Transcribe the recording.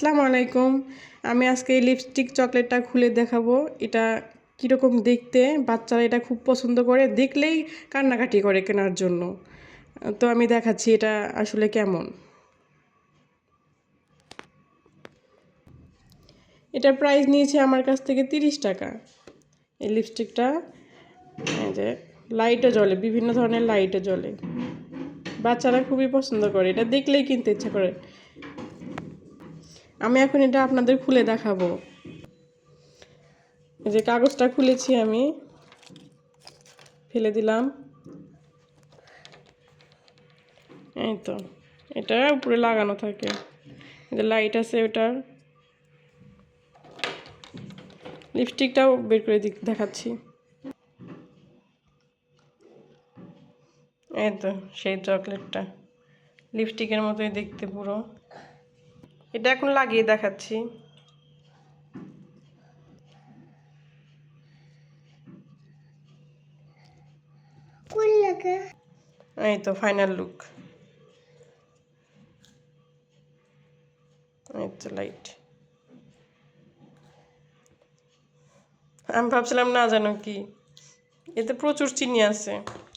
আসসালামু আলাইকুম আমি আজকে এই লিপস্টিক চকলেটটা খুলে দেখাবো। এটা কীরকম দেখতে? বাচ্চারা এটা খুব পছন্দ করে। দেখলেই কান্নাকাটি করে কেনার জন্য। তো আমি দেখাচ্ছি এটা আসলে কেমন। এটা প্রাইস নিয়েছে আমার কাছ থেকে তিরিশ টাকা। এই লিপস্টিকটা যে লাইটও জ্বলে, বিভিন্ন ধরনের লাইটও জ্বলে। বাচ্চারা খুবই পছন্দ করে। এটা দেখলেই কিনতে ইচ্ছা করে। আমি এখন এটা আপনাদের খুলে দেখাবো। এই যে কাগজটা খুলেছি আমি। ফেলে দিলাম। এই তো, এটা উপরে লাগানো থাকে। যে লাইট আছে ওটার। লিপস্টিকটাও বের করে দেখাচ্ছি। এই তো, সেই চকলেটটা লিপস্টিকের মতোই দেখতে পুরো। এটা এখন লাগিয়ে দেখাচ্ছি। এই তো ফাইনাল লুক এই তো লাইট আমি ভাবছিলাম না জানো কি এতে প্রচুর চিনি আছে।